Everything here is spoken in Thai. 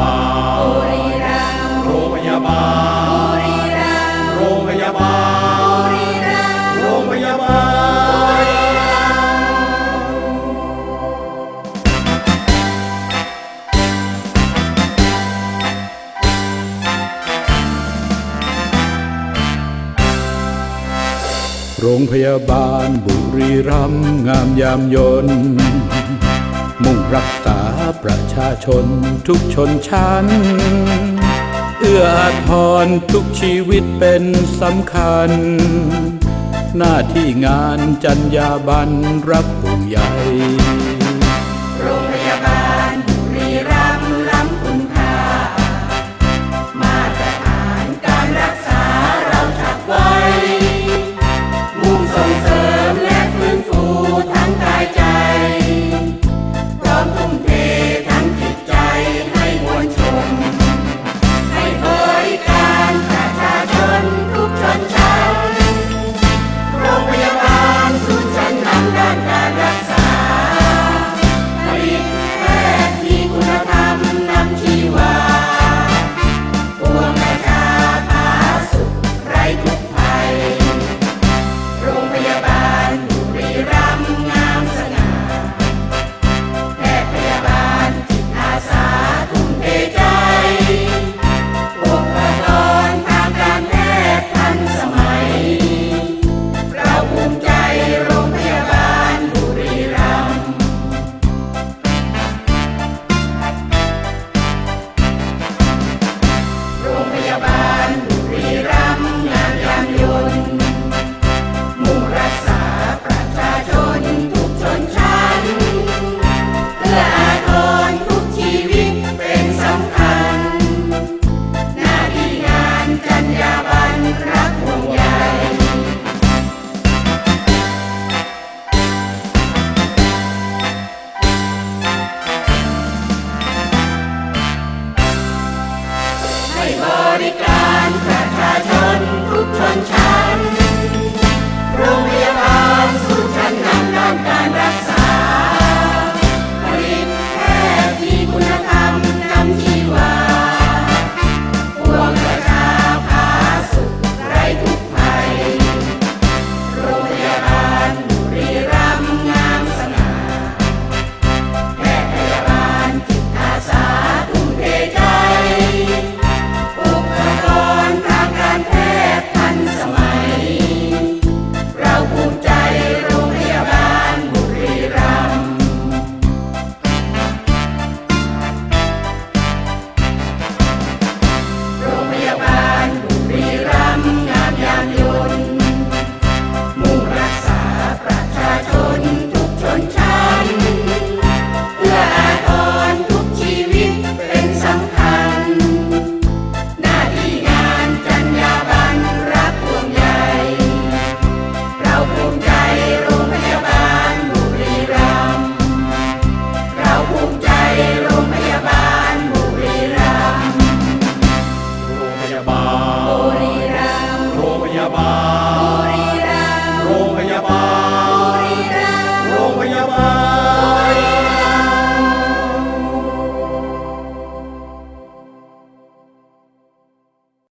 บาลบุรีรัมย์โรงพยาบาลบุรีรัมย์โรงพยาบาลบุรีรัมย์โรงพยาบาลมยโรงพยาบาลบุรีรัมย์งามยามยนต์ รักษาประชาชนทุกชนชั้น เอื้ออาทรทุกชีวิตเป็นสำคัญ หน้าที่งานจัญญาบันรับผู้ใหญ่ London บริการประชาชนทุกชนชั้น โรงพยาบาลสุขชั้นนำด้านการรักษาาบาลโรงพยาบาล